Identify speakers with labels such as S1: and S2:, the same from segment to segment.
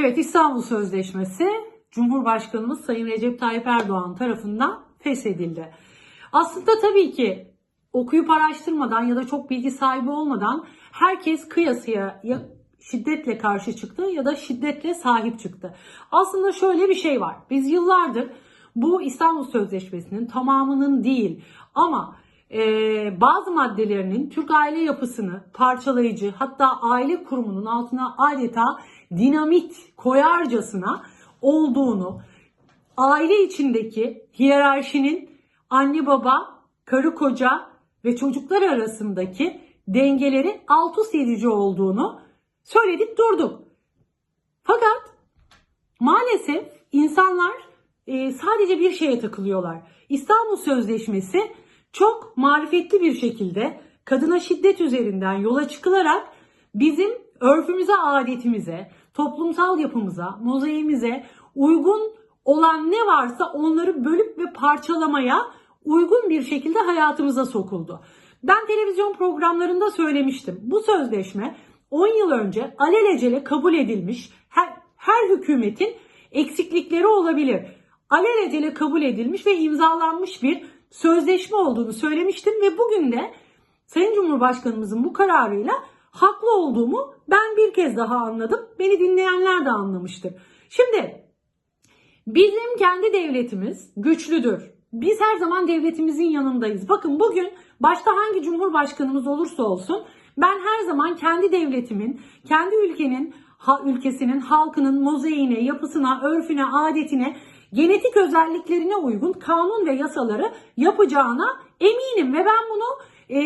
S1: Evet İstanbul Sözleşmesi Cumhurbaşkanımız Sayın Recep Tayyip Erdoğan tarafından feshedildi. Aslında tabii ki okuyup araştırmadan ya da çok bilgi sahibi olmadan herkes kıyasıya ya şiddetle karşı çıktı ya da şiddetle sahip çıktı. Aslında şöyle bir şey var. Biz yıllardır bu İstanbul Sözleşmesi'nin tamamının değil ama e, bazı maddelerinin Türk aile yapısını parçalayıcı hatta aile kurumunun altına adeta dinamit koyarcasına olduğunu, aile içindeki hiyerarşinin anne baba, karı koca ve çocuklar arasındaki dengeleri alt üst edici olduğunu söyledik durduk. Fakat maalesef insanlar e, sadece bir şeye takılıyorlar. İstanbul Sözleşmesi çok marifetli bir şekilde kadına şiddet üzerinden yola çıkılarak bizim örfümüze, adetimize, toplumsal yapımıza, mozaiğimize uygun olan ne varsa onları bölüp ve parçalamaya uygun bir şekilde hayatımıza sokuldu. Ben televizyon programlarında söylemiştim. Bu sözleşme 10 yıl önce alelacele kabul edilmiş her, her hükümetin eksiklikleri olabilir. Alelacele kabul edilmiş ve imzalanmış bir sözleşme olduğunu söylemiştim ve bugün de Sayın Cumhurbaşkanımızın bu kararıyla haklı olduğumu ben bir kez daha anladım. Beni dinleyenler de anlamıştır. Şimdi bizim kendi devletimiz güçlüdür. Biz her zaman devletimizin yanındayız. Bakın bugün başta hangi cumhurbaşkanımız olursa olsun ben her zaman kendi devletimin, kendi ülkenin, ha, ülkesinin, halkının mozaiğine, yapısına, örfüne, adetine, genetik özelliklerine uygun kanun ve yasaları yapacağına eminim ve ben bunu e,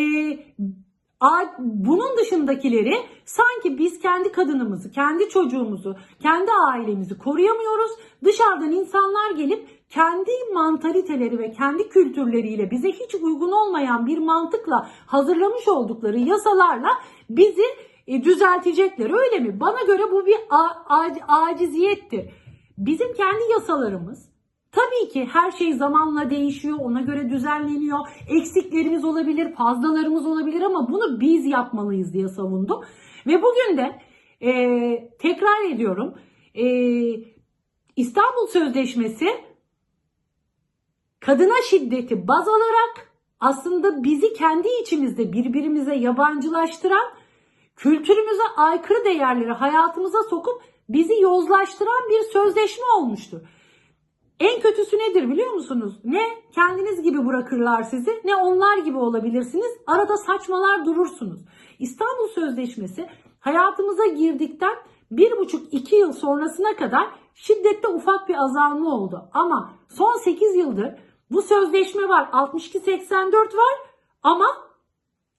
S1: bunun dışındakileri sanki biz kendi kadınımızı, kendi çocuğumuzu, kendi ailemizi koruyamıyoruz. Dışarıdan insanlar gelip kendi mantaliteleri ve kendi kültürleriyle bize hiç uygun olmayan bir mantıkla hazırlamış oldukları yasalarla bizi e, düzeltecekler. Öyle mi? Bana göre bu bir aciziyettir. Bizim kendi yasalarımız Tabii ki her şey zamanla değişiyor, ona göre düzenleniyor. Eksiklerimiz olabilir, fazlalarımız olabilir ama bunu biz yapmalıyız diye savundum. Ve bugün de e, tekrar ediyorum, e, İstanbul Sözleşmesi kadına şiddeti baz alarak aslında bizi kendi içimizde birbirimize yabancılaştıran, kültürümüze aykırı değerleri hayatımıza sokup bizi yozlaştıran bir sözleşme olmuştur. En kötüsü nedir biliyor musunuz? Ne kendiniz gibi bırakırlar sizi ne onlar gibi olabilirsiniz. Arada saçmalar durursunuz. İstanbul Sözleşmesi hayatımıza girdikten bir buçuk iki yıl sonrasına kadar şiddette ufak bir azalma oldu. Ama son 8 yıldır bu sözleşme var 62-84 var ama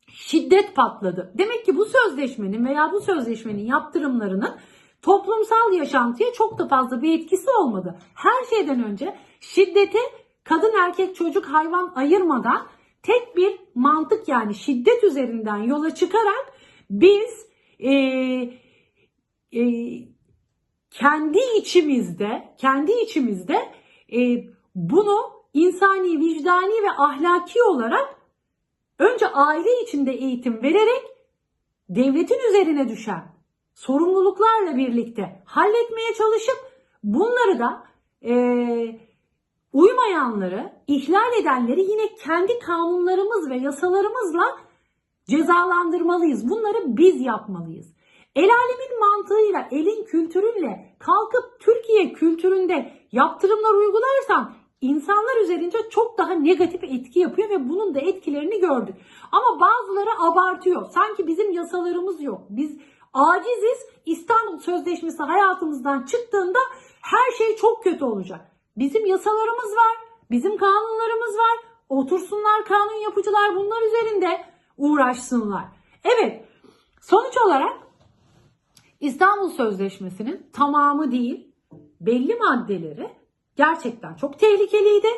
S1: şiddet patladı. Demek ki bu sözleşmenin veya bu sözleşmenin yaptırımlarının toplumsal yaşantıya çok da fazla bir etkisi olmadı. Her şeyden önce şiddete kadın erkek çocuk hayvan ayırmadan tek bir mantık yani şiddet üzerinden yola çıkarak biz e, e, kendi içimizde kendi içimizde e, bunu insani, vicdani ve ahlaki olarak önce aile içinde eğitim vererek devletin üzerine düşen sorumluluklarla birlikte halletmeye çalışıp bunları da e, uymayanları, ihlal edenleri yine kendi kanunlarımız ve yasalarımızla cezalandırmalıyız. Bunları biz yapmalıyız. El alemin mantığıyla, elin kültürünle kalkıp Türkiye kültüründe yaptırımlar uygularsan insanlar üzerince çok daha negatif etki yapıyor ve bunun da etkilerini gördük. Ama bazıları abartıyor. Sanki bizim yasalarımız yok. Biz aciziz. İstanbul Sözleşmesi hayatımızdan çıktığında her şey çok kötü olacak. Bizim yasalarımız var, bizim kanunlarımız var. Otursunlar kanun yapıcılar bunlar üzerinde uğraşsınlar. Evet, sonuç olarak İstanbul Sözleşmesi'nin tamamı değil, belli maddeleri gerçekten çok tehlikeliydi.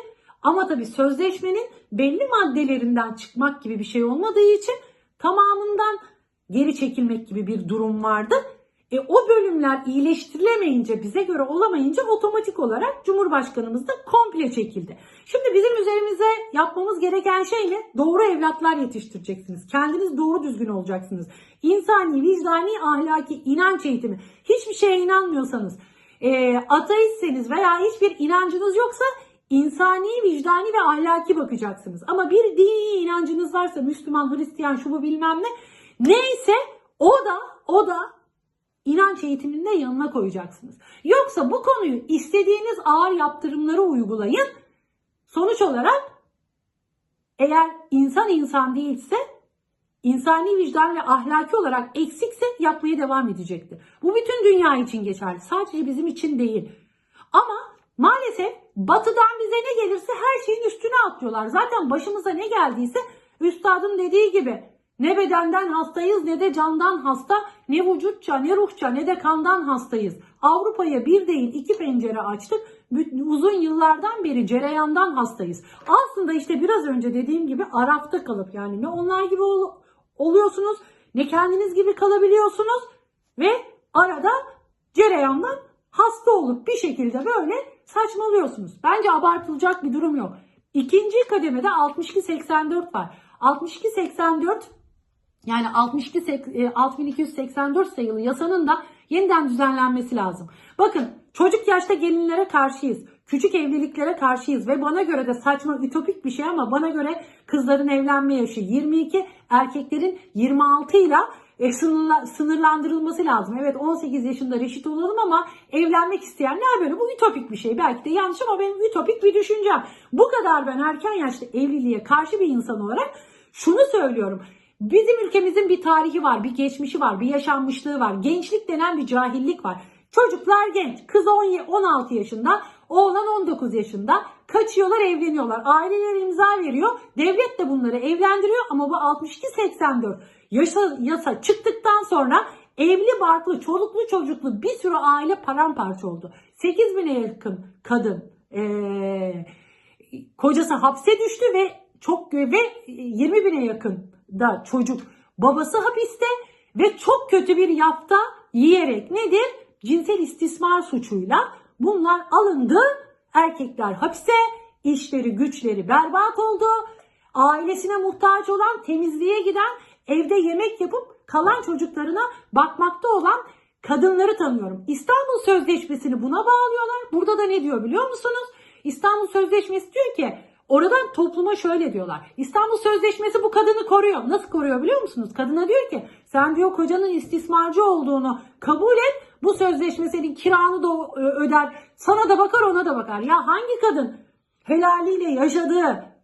S1: Ama tabii sözleşmenin belli maddelerinden çıkmak gibi bir şey olmadığı için tamamından geri çekilmek gibi bir durum vardı. E, o bölümler iyileştirilemeyince, bize göre olamayınca otomatik olarak Cumhurbaşkanımız da komple çekildi. Şimdi bizim üzerimize yapmamız gereken şey ne? Doğru evlatlar yetiştireceksiniz. Kendiniz doğru düzgün olacaksınız. İnsani, vicdani, ahlaki, inanç eğitimi. Hiçbir şeye inanmıyorsanız, e, ateistseniz veya hiçbir inancınız yoksa insani, vicdani ve ahlaki bakacaksınız. Ama bir dini inancınız varsa Müslüman, Hristiyan, şu bu bilmem ne neyse o da o da inanç eğitiminde yanına koyacaksınız. Yoksa bu konuyu istediğiniz ağır yaptırımları uygulayın. Sonuç olarak eğer insan insan değilse insani vicdan ve ahlaki olarak eksikse yapmaya devam edecektir. Bu bütün dünya için geçerli. Sadece bizim için değil. Ama maalesef batıdan bize ne gelirse her şeyin üstüne atlıyorlar. Zaten başımıza ne geldiyse üstadın dediği gibi ne bedenden hastayız ne de candan hasta, ne vücutça ne ruhça ne de kandan hastayız. Avrupa'ya bir değil iki pencere açtık. Uzun yıllardan beri cereyandan hastayız. Aslında işte biraz önce dediğim gibi arafta kalıp yani ne onlar gibi ol- oluyorsunuz ne kendiniz gibi kalabiliyorsunuz ve arada cereyandan hasta olup bir şekilde böyle saçmalıyorsunuz. Bence abartılacak bir durum yok. İkinci kademede 62-84 var. 62-84 yani 62 sek- e, 6284 sayılı yasanın da yeniden düzenlenmesi lazım. Bakın çocuk yaşta gelinlere karşıyız. Küçük evliliklere karşıyız ve bana göre de saçma ütopik bir şey ama bana göre kızların evlenme yaşı 22, erkeklerin 26 ile e, sınırla- sınırlandırılması lazım. Evet 18 yaşında reşit olalım ama evlenmek isteyenler böyle. Bu ütopik bir şey. Belki de yanlış ama benim ütopik bir düşüncem. Bu kadar ben erken yaşta evliliğe karşı bir insan olarak şunu söylüyorum. Bizim ülkemizin bir tarihi var, bir geçmişi var, bir yaşanmışlığı var. Gençlik denen bir cahillik var. Çocuklar genç. Kız 10 16 yaşında, oğlan 19 yaşında. Kaçıyorlar, evleniyorlar. Aileler imza veriyor. Devlet de bunları evlendiriyor ama bu 62-84 yasa, yasa çıktıktan sonra evli barklı, çoluklu çocuklu bir sürü aile paramparça oldu. 8 bine yakın kadın eee, kocası hapse düştü ve çok ve 20 bine yakın da çocuk babası hapiste ve çok kötü bir yapta yiyerek nedir? Cinsel istismar suçuyla bunlar alındı. Erkekler hapse, işleri güçleri berbat oldu. Ailesine muhtaç olan, temizliğe giden, evde yemek yapıp kalan çocuklarına bakmakta olan kadınları tanıyorum. İstanbul Sözleşmesi'ni buna bağlıyorlar. Burada da ne diyor biliyor musunuz? İstanbul Sözleşmesi diyor ki oradan topluma şöyle diyorlar. İstanbul Sözleşmesi bu kadını koruyor. Nasıl koruyor biliyor musunuz? Kadına diyor ki sen diyor kocanın istismarcı olduğunu kabul et. Bu sözleşme senin kiranı da ö- öder. Sana da bakar ona da bakar. Ya hangi kadın helaliyle yaşadığı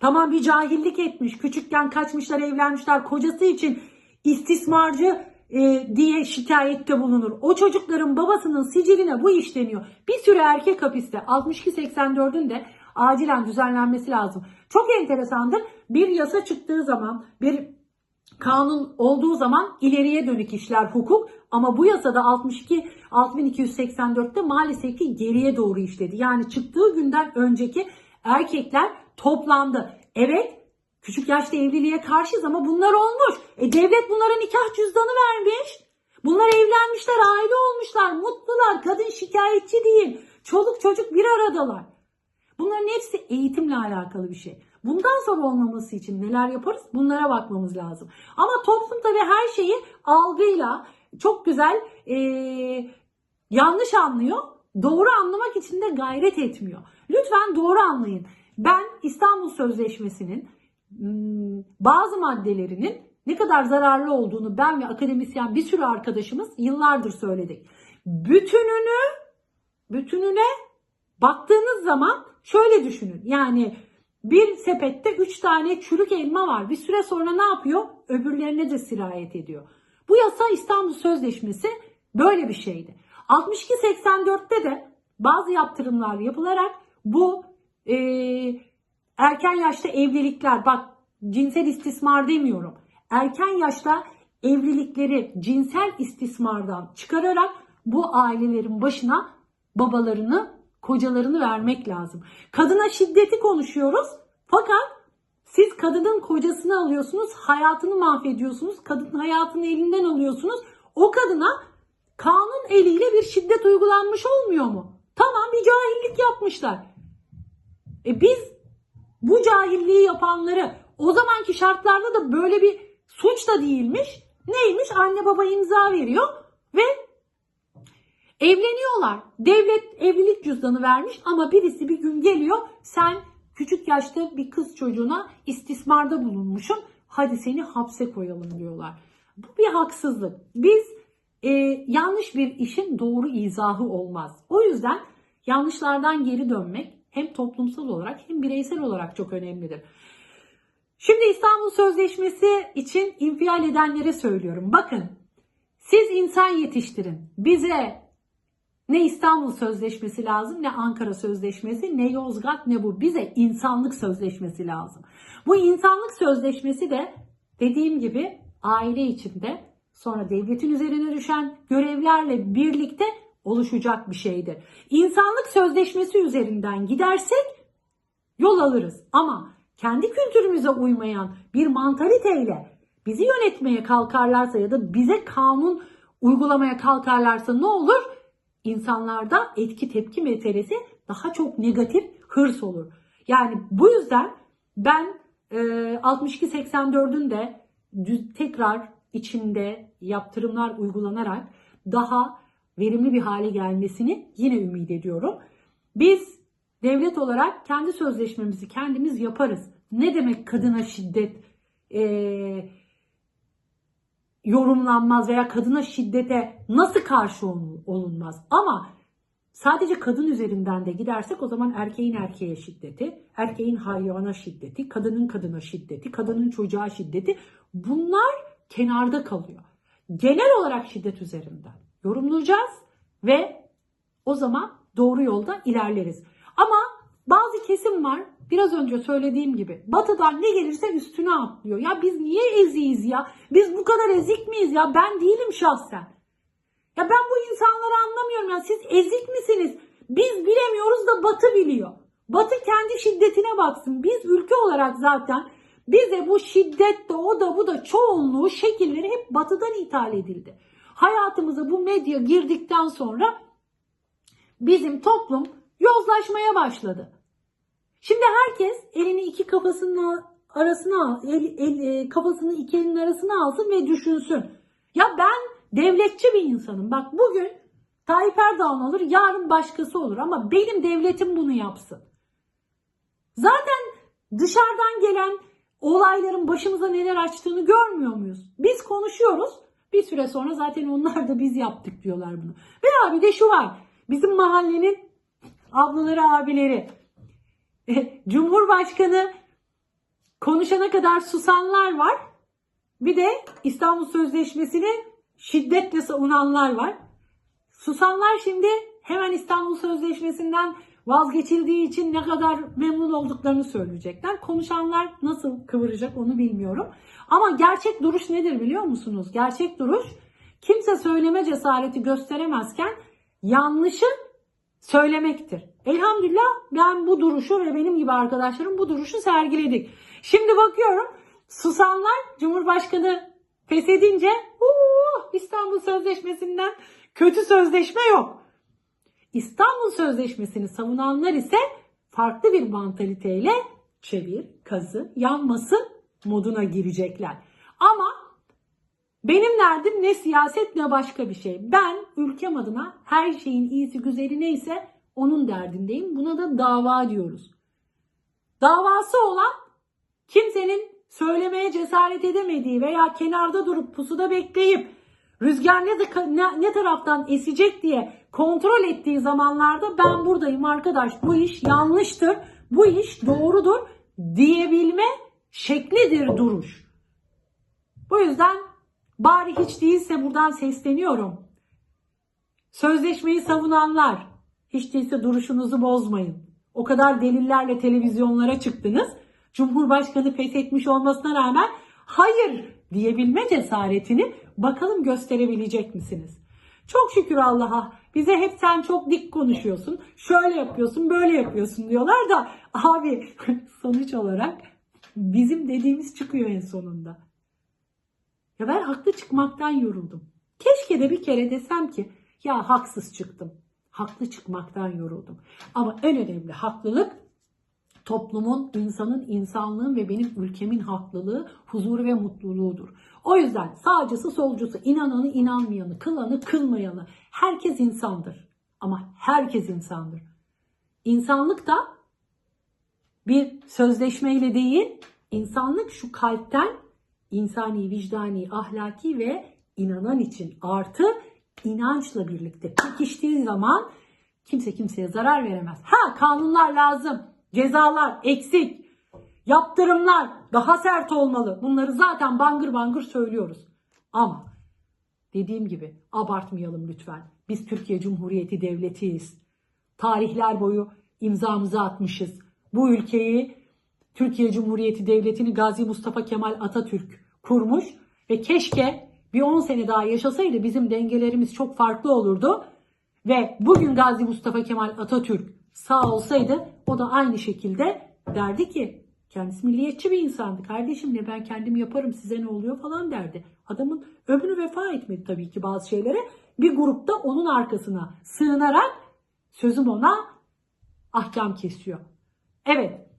S1: Tamam bir cahillik etmiş. Küçükken kaçmışlar, evlenmişler. Kocası için istismarcı e, diye şikayette bulunur. O çocukların babasının siciline bu işleniyor. Bir sürü erkek hapiste. 62-84'ün de acilen düzenlenmesi lazım. Çok enteresandır. Bir yasa çıktığı zaman, bir kanun olduğu zaman ileriye dönük işler hukuk ama bu yasada 62 6284'te maalesef ki geriye doğru işledi. Yani çıktığı günden önceki erkekler toplandı. Evet küçük yaşta evliliğe karşıyız ama bunlar olmuş. E devlet bunlara nikah cüzdanı vermiş. Bunlar evlenmişler, aile olmuşlar, mutlular, kadın şikayetçi değil. Çoluk çocuk bir aradalar. Bunların hepsi eğitimle alakalı bir şey. Bundan sonra olmaması için neler yaparız? Bunlara bakmamız lazım. Ama toplum tabii her şeyi algıyla çok güzel eee, yanlış anlıyor. Doğru anlamak için de gayret etmiyor. Lütfen doğru anlayın. Ben İstanbul Sözleşmesi'nin hmm, bazı maddelerinin ne kadar zararlı olduğunu ben ve akademisyen bir sürü arkadaşımız yıllardır söyledik. Bütününü bütününe baktığınız zaman şöyle düşünün. Yani bir sepette 3 tane çürük elma var. Bir süre sonra ne yapıyor? Öbürlerine de sirayet ediyor. Bu yasa İstanbul Sözleşmesi böyle bir şeydi. 62-84'te de bazı yaptırımlar yapılarak bu e, erken yaşta evlilikler bak cinsel istismar demiyorum. Erken yaşta evlilikleri cinsel istismardan çıkararak bu ailelerin başına babalarını, kocalarını vermek lazım. Kadına şiddeti konuşuyoruz. Fakat siz kadının kocasını alıyorsunuz, hayatını mahvediyorsunuz. Kadının hayatını elinden alıyorsunuz. O kadına kanun eliyle bir şiddet uygulanmış olmuyor mu? Tamam bir cahillik yapmışlar. E biz bu cahilliği yapanları o zamanki şartlarda da böyle bir suç da değilmiş. Neymiş? Anne baba imza veriyor ve evleniyorlar. Devlet evlilik cüzdanı vermiş ama birisi bir gün geliyor. Sen küçük yaşta bir kız çocuğuna istismarda bulunmuşsun. Hadi seni hapse koyalım diyorlar. Bu bir haksızlık. Biz e, yanlış bir işin doğru izahı olmaz. O yüzden yanlışlardan geri dönmek hem toplumsal olarak hem bireysel olarak çok önemlidir. Şimdi İstanbul Sözleşmesi için infial edenlere söylüyorum. Bakın siz insan yetiştirin. Bize ne İstanbul Sözleşmesi lazım ne Ankara Sözleşmesi ne Yozgat ne bu. Bize insanlık sözleşmesi lazım. Bu insanlık sözleşmesi de dediğim gibi aile içinde sonra devletin üzerine düşen görevlerle birlikte oluşacak bir şeydir. İnsanlık sözleşmesi üzerinden gidersek yol alırız. Ama kendi kültürümüze uymayan bir mantaliteyle bizi yönetmeye kalkarlarsa ya da bize kanun uygulamaya kalkarlarsa ne olur? İnsanlarda etki tepki meselesi daha çok negatif hırs olur. Yani bu yüzden ben e, 62-84'ün de tekrar içinde yaptırımlar uygulanarak daha verimli bir hale gelmesini yine ümit ediyorum. Biz devlet olarak kendi sözleşmemizi kendimiz yaparız. Ne demek kadına şiddet e, yorumlanmaz veya kadına şiddete nasıl karşı ol- olunmaz? Ama sadece kadın üzerinden de gidersek o zaman erkeğin erkeğe şiddeti, erkeğin hayvana şiddeti, kadının kadına şiddeti, kadının çocuğa şiddeti bunlar kenarda kalıyor. Genel olarak şiddet üzerinden yorumlayacağız ve o zaman doğru yolda ilerleriz. Ama bazı kesim var biraz önce söylediğim gibi batıdan ne gelirse üstüne atlıyor. Ya biz niye eziyiz ya? Biz bu kadar ezik miyiz ya? Ben değilim şahsen. Ya ben bu insanları anlamıyorum ya. Siz ezik misiniz? Biz bilemiyoruz da Batı biliyor. Batı kendi şiddetine baksın. Biz ülke olarak zaten bize bu şiddet de o da bu da çoğunluğu şekilleri hep Batı'dan ithal edildi. Hayatımıza bu medya girdikten sonra bizim toplum yozlaşmaya başladı. Şimdi herkes elini iki kafasının arasına el, el- e, kafasını iki elinin arasına alsın ve düşünsün. Ya ben devletçi bir insanım. Bak bugün Tayyip Erdoğan olur, yarın başkası olur ama benim devletim bunu yapsın. Zaten dışarıdan gelen olayların başımıza neler açtığını görmüyor muyuz? Biz konuşuyoruz. Bir süre sonra zaten onlar da biz yaptık diyorlar bunu. Ve abi de şu var. Bizim mahallenin ablaları abileri. Cumhurbaşkanı konuşana kadar susanlar var. Bir de İstanbul Sözleşmesi'ni şiddetle savunanlar var. Susanlar şimdi hemen İstanbul Sözleşmesi'nden vazgeçildiği için ne kadar memnun olduklarını söyleyecekler. Konuşanlar nasıl kıvıracak onu bilmiyorum. Ama gerçek duruş nedir biliyor musunuz? Gerçek duruş kimse söyleme cesareti gösteremezken yanlışı söylemektir. Elhamdülillah ben bu duruşu ve benim gibi arkadaşlarım bu duruşu sergiledik. Şimdi bakıyorum susanlar Cumhurbaşkanı feshedince "Oo, İstanbul Sözleşmesi'nden kötü sözleşme yok. İstanbul Sözleşmesi'ni savunanlar ise farklı bir mantaliteyle çevir, kazı, yanması moduna girecekler. Ama benim derdim ne siyaset ne başka bir şey. Ben ülkem adına her şeyin iyisi güzeli neyse onun derdindeyim. Buna da dava diyoruz. Davası olan kimsenin söylemeye cesaret edemediği veya kenarda durup pusuda bekleyip rüzgar ne, ne, ne taraftan esecek diye kontrol ettiği zamanlarda ben buradayım arkadaş bu iş yanlıştır, bu iş doğrudur diyebilme şeklidir duruş. Bu yüzden bari hiç değilse buradan sesleniyorum. Sözleşmeyi savunanlar hiç değilse duruşunuzu bozmayın. O kadar delillerle televizyonlara çıktınız. Cumhurbaşkanı feshetmiş olmasına rağmen hayır diyebilme cesaretini bakalım gösterebilecek misiniz? Çok şükür Allah'a bize hep sen çok dik konuşuyorsun, şöyle yapıyorsun, böyle yapıyorsun diyorlar da abi sonuç olarak bizim dediğimiz çıkıyor en sonunda. Ya ben haklı çıkmaktan yoruldum. Keşke de bir kere desem ki ya haksız çıktım. Haklı çıkmaktan yoruldum. Ama en önemli haklılık toplumun, insanın, insanlığın ve benim ülkemin haklılığı, huzuru ve mutluluğudur. O yüzden sağcısı, solcusu, inananı, inanmayanı, kılanı, kılmayanı herkes insandır. Ama herkes insandır. İnsanlık da bir sözleşmeyle değil, insanlık şu kalpten insani, vicdani, ahlaki ve inanan için artı inançla birlikte pekiştiği zaman kimse kimseye zarar veremez. Ha kanunlar lazım, cezalar eksik, yaptırımlar daha sert olmalı. Bunları zaten bangır bangır söylüyoruz. Ama dediğim gibi abartmayalım lütfen. Biz Türkiye Cumhuriyeti Devletiyiz. Tarihler boyu imzamızı atmışız. Bu ülkeyi Türkiye Cumhuriyeti Devleti'ni Gazi Mustafa Kemal Atatürk kurmuş ve keşke bir 10 sene daha yaşasaydı bizim dengelerimiz çok farklı olurdu. Ve bugün Gazi Mustafa Kemal Atatürk sağ olsaydı o da aynı şekilde derdi ki kendisi milliyetçi bir insandı. Kardeşim ne ben kendim yaparım size ne oluyor falan derdi. Adamın ömrü vefa etmedi tabii ki bazı şeylere. Bir grupta onun arkasına sığınarak sözüm ona ahkam kesiyor. Evet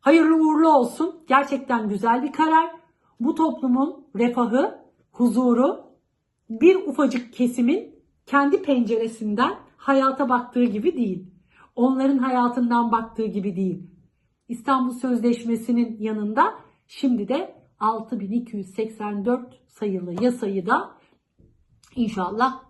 S1: hayırlı uğurlu olsun. Gerçekten güzel bir karar. Bu toplumun refahı, huzuru bir ufacık kesimin kendi penceresinden hayata baktığı gibi değil. Onların hayatından baktığı gibi değil. İstanbul Sözleşmesi'nin yanında şimdi de 6284 sayılı yasayı da inşallah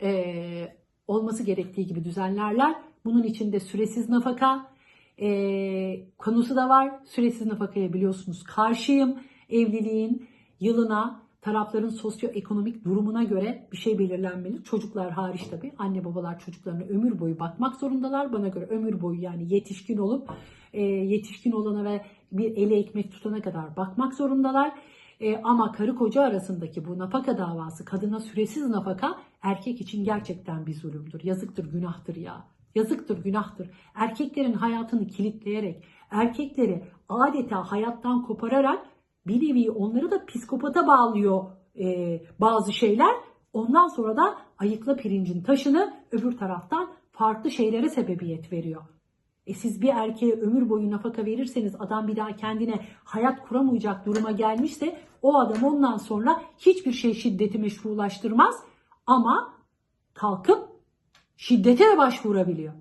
S1: eee, olması gerektiği gibi düzenlerler. Bunun içinde süresiz nafaka eee, konusu da var. Süresiz nafakaya biliyorsunuz karşıyım. Evliliğin yılına tarafların sosyoekonomik durumuna göre bir şey belirlenmeli. Çocuklar hariç tabii. Anne babalar çocuklarına ömür boyu bakmak zorundalar. Bana göre ömür boyu yani yetişkin olup e, yetişkin olana ve bir ele ekmek tutana kadar bakmak zorundalar. E, ama karı koca arasındaki bu nafaka davası, kadına süresiz nafaka erkek için gerçekten bir zulümdür. Yazıktır, günahtır ya. Yazıktır, günahtır. Erkeklerin hayatını kilitleyerek, erkekleri adeta hayattan kopararak bir nevi onları da psikopata bağlıyor e, bazı şeyler. Ondan sonra da ayıkla pirincin taşını öbür taraftan farklı şeylere sebebiyet veriyor. E siz bir erkeğe ömür boyu nafaka verirseniz adam bir daha kendine hayat kuramayacak duruma gelmişse o adam ondan sonra hiçbir şey şiddeti meşrulaştırmaz ama kalkıp şiddete de başvurabiliyor.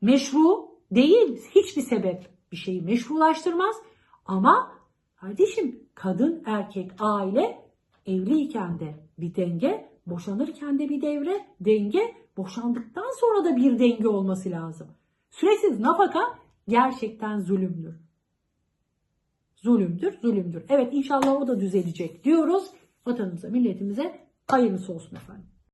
S1: Meşru değil hiçbir sebep bir şeyi meşrulaştırmaz ama kardeşim kadın erkek aile evliyken de bir denge boşanırken de bir devre denge boşandıktan sonra da bir denge olması lazım. Süresiz nafaka gerçekten zulümdür. Zulümdür, zulümdür. Evet inşallah o da düzelecek diyoruz. Vatanımıza, milletimize hayırlısı olsun efendim.